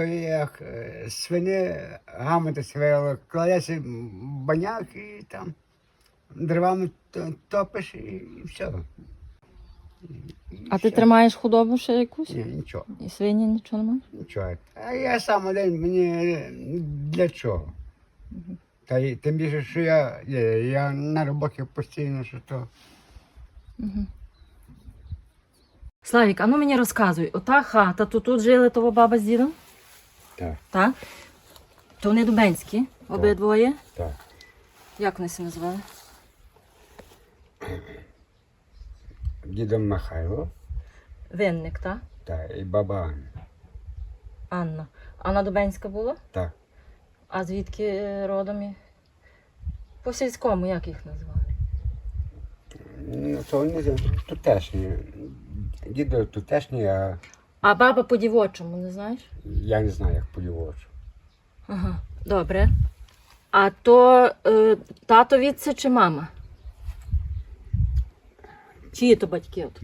То як е, свині гамати свели, кладеться баняк і там дровами топиш і, і все. А ти тримаєш худобу ще якусь? Ні, нічого, І свині нічого немає? нічого. А я сам один, мені для чого? Та й тим більше, що я, я, я на роботі постійно, що то. Славік, а ну мені розказуй, ота хата, то тут жили того баба з дідом? Так, Так? То вони дубенські, обидвоє. так. Як вони себе називали? Дідом Михайло Винник, так? та, і баба Анна. Анна. Анна Дубенська була? Так. А звідки е, родом? По сільському, як їх назвали? Ну, то вони тутешні. Дідо тутешній, а А баба по дівочому, не знаєш? я не знаю, як по-дівочу. Ага, добре. А то е, тато відце чи мама? Чиї то батьки? От то?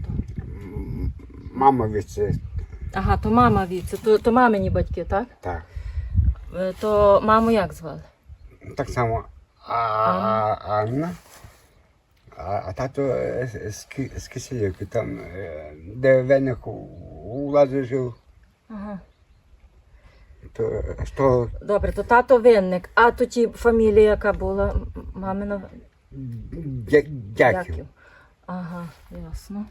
Мама від це Ага, то мама відце, то, то мамині батьки, так? так. Е, То маму як звали? Так само а, а, Анна. А, а тато е, з, з, Ки- з Киселівки, там, е, де веник у, у владі жив, Ага. то того Добре, то тато винник, а то ті фамілія, яка була мамина дя- дяків. Ага, ясно.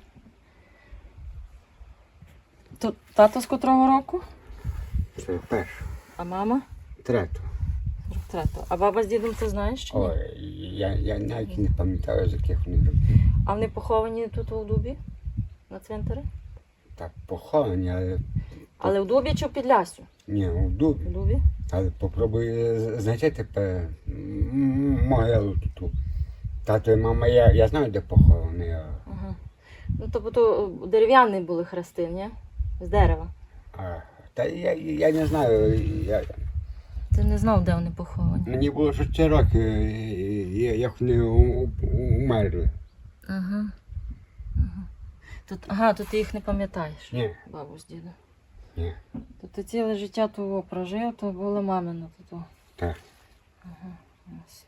То тато з котрого року? Це перше, А мама? третє. 43-го. А баба з дідом ти знаєш чи ні? Ой, я, я навіть не пам'ятаю, з яких вони років. А вони поховані тут у Дубі? На цвинтарі? Так, поховані, але Але в Дубі чи в Підлясю? ні, у дубі. В Дубі? Але попробуй з- знайти тепер могилу тут. Тато і мама, я, я знаю, де поховані. Ага. Ну, тобто дерев'яні були хрести, ні? З дерева. А, та я, я не знаю. Я, Ти не знав, де вони поховані. мені було 6 років, як вони умерли. Ага. Тут, ага, то ти їх не пам'ятаєш, Ні, бабу з дідом. ні, То ти ціле життя того прожив, то було мамино. То, то. так. Ось.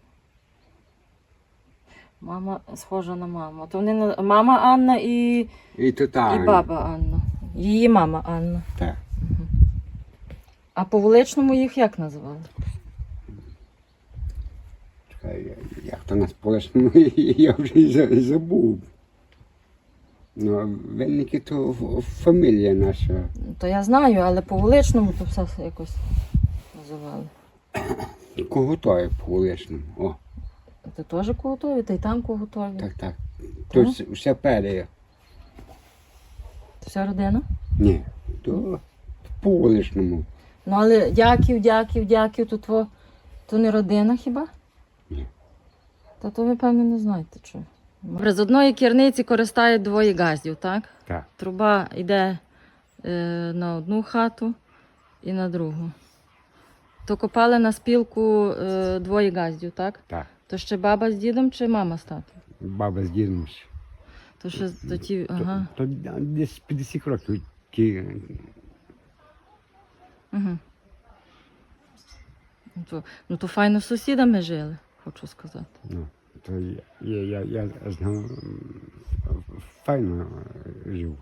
Мама схожа на маму. То вони на- мама Анна і, І то і баба Анна. Її мама Анна. Так. А по вуличному їх як називали? Чекай, я- як то нас полишно, я вже й за- забув. Ну, винники то фамілія наша. То я знаю, але по вуличному то все якось називали. Кого то є по лишному? О, Ти теж коготові, та й там коготові. так, так. То Так? вс- все переє. Вся родина. Ні, то по вуличному. Ну але дяків, дяків, дяків, то тво, то не родина хіба? Ні. Та то ви певно не знаєте що. З одної керниці користають двоє газів, так? Так. Труба йде е, на одну хату і на другу. То копали на спілку е, двоє газдів, так? Так. То ще баба з дідом чи мама з татом? Баба з дідом. ще. То ще то ті, То, ага. то десь 50 років ті. Угу. Ну, то, ну то файно з сусідами жили, хочу сказати. Ну, то я, я, я, я знав, м, файно е, жив.